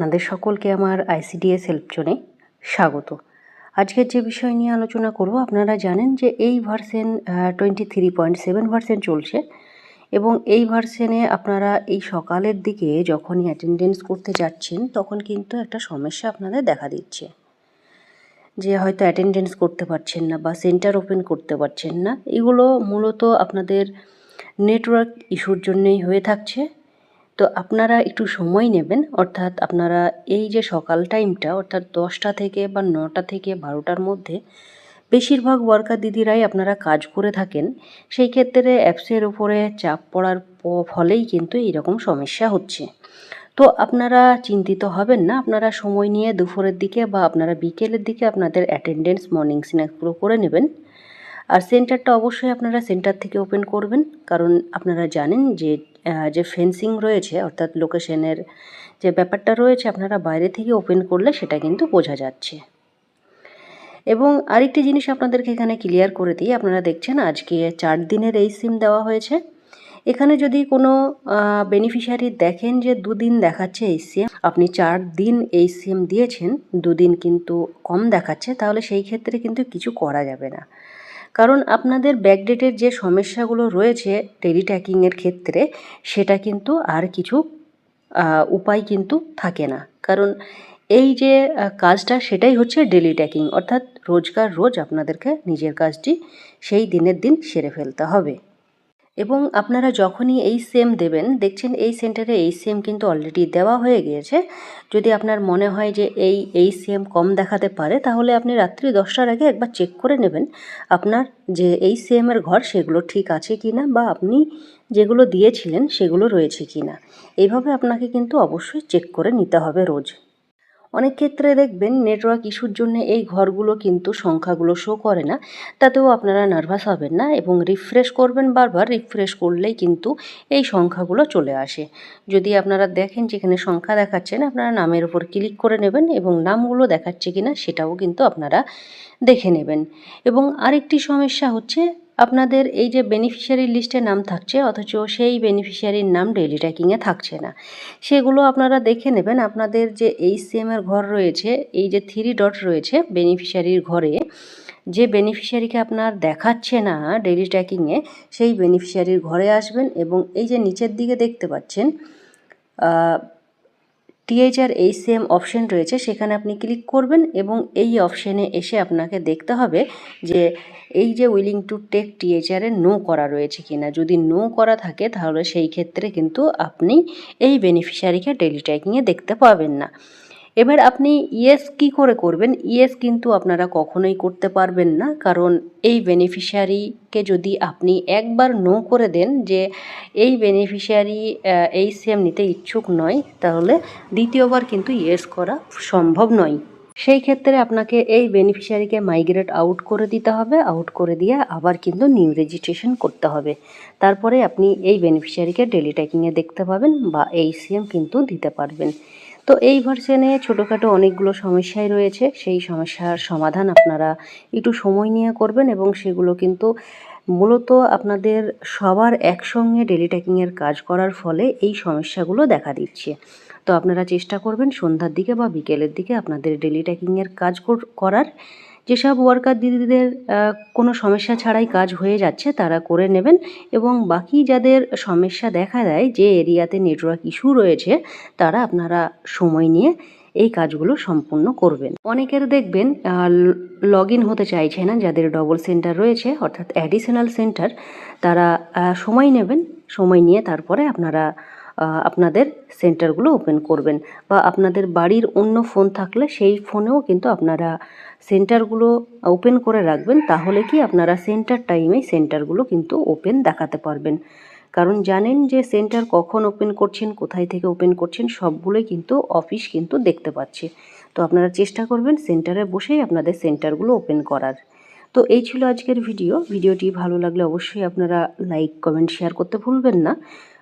আপনাদের সকলকে আমার আইসিডিএস হেল্প জোনে স্বাগত। আজকের যে বিষয় নিয়ে আলোচনা করব, আপনারা জানেন যে এই version twenty three point seven version চলছে এবং এই ভার্সেনে আপনারা এই সকালের দিকে যখনই অ্যাটেন্ডেন্স করতে যাচ্ছেন, তখন কিন্তু একটা সমস্যা আপনাদের দেখা দিচ্ছে। যে হয়তো অ্যাটেন্ডেন্স করতে পারছেন না বা সেন্টার ওপেন করতে পারছেন না, এগুলো মূলত আপনাদের নেটওয়ার্ক ইস্যুর জন্যই হয়ে থাকছে। তো আপনারা একটু সময় নেবেন, অর্থাৎ আপনারা এই যে সকাল টাইমটা অর্থাৎ দশটা থেকে বা নটা থেকে বারোটার মধ্যে বেশিরভাগ ওয়ার্কার দিদিরাই আপনারা কাজ করে থাকেন। সেই ক্ষেত্রে অ্যাপসের উপরে চাপ পড়ার ফলেই কিন্তু এইরকম সমস্যা হচ্ছে। তো আপনারা চিন্তিত হবেন না, আপনারা সময় নিয়ে দুপুরের দিকে বা আপনারা বিকেলের দিকে আপনাদের অ্যাটেন্ডেন্স মর্নিং স্ন্যাক্সগুলো করে নেবেন। আর সেন্টারটা অবশ্যই আপনারা সেন্টার থেকে ওপেন করবেন। কারণ আপনারা জানেন যে যে ফেন্সিং রয়েছে, অর্থাৎ লোকেশনের যে ব্যাপারটা রয়েছে, আপনারা বাইরে থেকে ওপেন করলে সেটা কিন্তু বোঝা যাচ্ছে। এবং আরেকটি জিনিস আপনাদেরকে এখানে ক্লিয়ার করে দিই। আপনারা দেখছেন আজকে চার দিনের এই সিম দেওয়া হয়েছে। এখানে যদি কোনো বেনিফিশিয়ারি দেখেন যে দুদিন দেখাচ্ছে এই সিম আপনি চার দিন এই সিম দিয়েছেন, দুদিন কিন্তু কম দেখাচ্ছে, তাহলে সেই ক্ষেত্রে কিন্তু কিছু করা যাবে না। কারণ আপনাদের ব্যাকডেটের যে সমস্যাগুলো রয়েছে টেরি ট্যাকিংয়ের ক্ষেত্রে, সেটা কিন্তু আর কিছু উপায় কিন্তু থাকে না। কারণ এই যে কাজটা সেটাই হচ্ছে ডেলি ট্যাকিং অর্থাৎ রোজকার রোজ আপনাদেরকে নিজের কাজটি সেই দিনের দিন সেরে ফেলতে হবে। এবং আপনারা যখনই এই সেম দেবেন, দেখছেন এই সেন্টারে এই সেম কিন্তু অলরেডি দেওয়া হয়ে গিয়েছে। যদি আপনার মনে হয় যে এই এই সেম কম দেখাতে পারে, তাহলে আপনি রাত্রি দশটার আগে একবার চেক করে নেবেন আপনার যে এই সেমের ঘর সেগুলো ঠিক আছে কি না বা আপনি যেগুলো দিয়েছিলেন সেগুলো রয়েছে কি না এইভাবে আপনাকে কিন্তু অবশ্যই চেক করে নিতে হবে রোজ। অনেক ক্ষেত্রে দেখবেন নেটওয়ার্ক ইস্যুর জন্য এই ঘরগুলো কিন্তু সংখ্যাগুলো শো করে না। তাতেও আপনারা নার্ভাস হবেন না এবং রিফ্রেশ করবেন বারবার রিফ্রেশ করলেই কিন্তু এই সংখ্যাগুলো চলে আসে। যদি আপনারা দেখেন যেখানে সংখ্যা দেখাচ্ছেন আপনারা নামের উপর ক্লিক করে নেবেন এবং নামগুলো দেখাচ্ছে কিনা সেটাও কিন্তু আপনারা দেখে নেবেন। এবং আরেকটি সমস্যা হচ্ছে আপনাদের এই যে বেনিফিশিয়ারি লিস্টে নাম থাকছে, অথচ সেই বেনিফিশিয়ারির নাম ডেলি ট্র্যাকিংয়ে থাকছে না। সেগুলো আপনারা দেখে নেবেন। আপনাদের যে এই সিএমের ঘর রয়েছে, এই যে থ্রি ডট রয়েছে বেনিফিশিয়ারির ঘরে, যে বেনিফিশিয়ারিকে আপনার দেখাচ্ছে না ডেলি ট্র্যাকিংয়ে সেই বেনিফিশিয়ারির ঘরে আসবেন এবং এই যে নিচের দিকে দেখতে পাচ্ছেন টিএইচআর এই সেম অপশন রয়েছে, সেখানে আপনি ক্লিক করবেন এবং এই অপশানে এসে আপনাকে দেখতে হবে যে এই যে উইলিং টু টেক টিএইচআরে নো করা রয়েছে কিনা। যদি নো করা থাকে, তাহলে সেই ক্ষেত্রে কিন্তু আপনি এই বেনিফিশিয়ারিকে ডেলি ট্র্যাকিংয়ে দেখতে পাবেন না। এবার আপনি ইয়েস কি করে করবেন? ইয়েস কিন্তু আপনারা কখনোই করতে পারবেন না। কারণ এই বেনিফিশিয়ারিকে যদি আপনি একবার নো করে দেন যে এই বেনিফিশিয়ারি এই সেম নিতে ইচ্ছুক নয়, তাহলে দ্বিতীয়বার কিন্তু ইয়েস করা সম্ভব নয়। সেই ক্ষেত্রে আপনাকে এই বেনিফিশিয়ারিকে মাইগ্রেট আউট করে দিতে হবে। আউট করে দিয়ে আবার কিন্তু নিউ রেজিস্ট্রেশন করতে হবে। তারপরে আপনি এই বেনিফিশিয়ারিকে ডেলি ট্যাকিংয়ে দেখতে পাবেন বা এই সিএম কিন্তু দিতে পারবেন। তো এই ভার্সনে ছোটোখাটো অনেকগুলো সমস্যাই রয়েছে। সেই সমস্যার সমাধান আপনারা একটু সময় নিয়ে করবেন এবং সেগুলো কিন্তু মূলত আপনাদের সবার একসঙ্গে ডেলি ট্যাকিংয়ের কাজ করার ফলে এই সমস্যাগুলো দেখা দিচ্ছে। তো আপনারা চেষ্টা করবেন সন্ধ্যার দিকে বা বিকেলের দিকে আপনাদের ডেলি ট্যাকিংয়ের কাজ করার। যেসব ওয়ার্কার দিদিদের কোনো সমস্যা ছাড়াই কাজ হয়ে যাচ্ছে, তারা করে নেবেন এবং বাকি যাদের সমস্যা দেখা দেয়, যে এরিয়াতে নেটওয়ার্ক ইস্যু রয়েছে, তারা আপনারা সময় নিয়ে এই কাজগুলো সম্পূর্ণ করবেন। অনেকের দেখবেন লগ ইন হতে চাইছে না, যাদের ডবল সেন্টার রয়েছে, অর্থাৎ অ্যাডিশনাল সেন্টার তারা সময় নেবেন, সময় নিয়ে তারপরে আপনারা আপনাদের সেন্টারগুলো ওপেন করবেন বা আপনাদের বাড়ির অন্য ফোন থাকলে সেই ফোনেও কিন্তু আপনারা সেন্টারগুলো ওপেন করে রাখবেন, তাহলে কি আপনারা সেন্টার টাইমে সেন্টারগুলো কিন্তু ওপেন দেখাতে পারবেন। কারণ জানেন যে সেন্টার কখন ওপেন করছেন, কোথায় থেকে ওপেন করছেন, সবগুলোই কিন্তু অফিস কিন্তু দেখতে পাচ্ছে। তো আপনারা চেষ্টা করবেন সেন্টারে বসেই আপনাদের সেন্টারগুলো ওপেন করার। তো এই ছিল আজকের ভিডিও। ভিডিওটি ভালো লাগলে অবশ্যই আপনারা লাইক, কমেন্ট, শেয়ার করতে ভুলবেন না।